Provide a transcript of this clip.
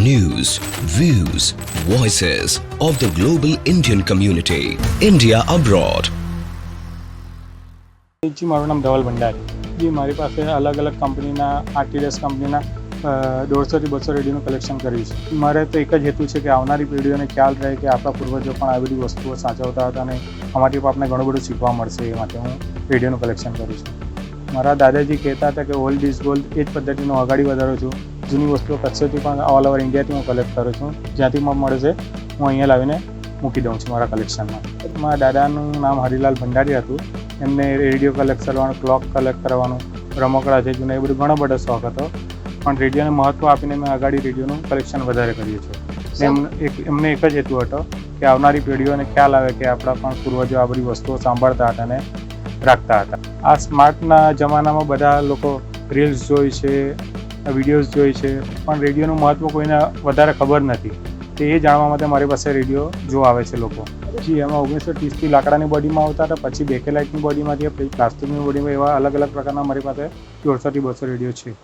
news, views, voices of the global Indian community. India abroad. જી મારું નામ ધવલ ભંડારી જી મારી પાસે અલગ અલગ કંપનીના આરટીડીએસ કંપનીના દોઢસોથી બસો રેડિયોનું કલેક્શન કર્યું છે મારે તો એક જ હેતુ છે કે આવનારી પેઢીઓને ખ્યાલ રહે કે આપણા પૂર્વજો પણ આવી બધી વસ્તુઓ સાચવતા હતા અને અમારી પણ આપણને ઘણું બધું શીખવા મળશે એ માટે હું રેડિયોનું કલેક્શન કરું છું મારા દાદાજી કહેતા હતા કે ઓલ્ડ ઇઝ ગોલ્ડ એ જ પદ્ધતિનો અગાડી વધારું છું જૂની વસ્તુઓ કચ્છથી પણ ઓલ ઓવર ઇન્ડિયાથી હું કલેક્ટ કરું છું. જ્યાંથી મને મળે છે, હું અહીંયા લાવીને મૂકી દઉં છું મારા કલેક્શનમાં મારા દાદાનું નામ હરિલાલ ભંડારી હતું. એમને રેડિયો કલેક્ટ કરવાનું ક્લોક કલેક્ટ કરવાનું, રમકડા છે જૂના એ બધું ઘણો બધો શોખ હતો. પણ રેડિયોને મહત્ત્વ આપીને મેં આગાડી રેડિયોનું કલેક્શન વધારે કર્યું છે. એમ, એક, એમને એક જ હેતુ હતો કે આવનારી પેઢીઓને ખ્યાલ આવે કે આપણા પણ પૂર્વજો આ બધી વસ્તુઓ સાંભળતા હતા અને રાખતા હતા. આ સ્માર્ટના જમાનામાં બધા લોકો રીલ્સ જોઈ છે વિડીયોઝ જોઈ છે, પણ રેડિયોનું મહત્ત્વ કોઈને વધારે ખબર નથી. તે એ જાણવા માટે મારી પાસે રેડિયો જો આવે છે લોકો. જી, એમાં ઓગણીસો ત્રીસથી લાકડાની બોડીમાં આવતા હતા, પછી બેકેલાઇટની બોડીમાંથી, પ્લાસ્ટિકની બોડીમાં એવા અલગ અલગ પ્રકારના મારી પાસે દોઢસોથી બસો રેડિયો છે.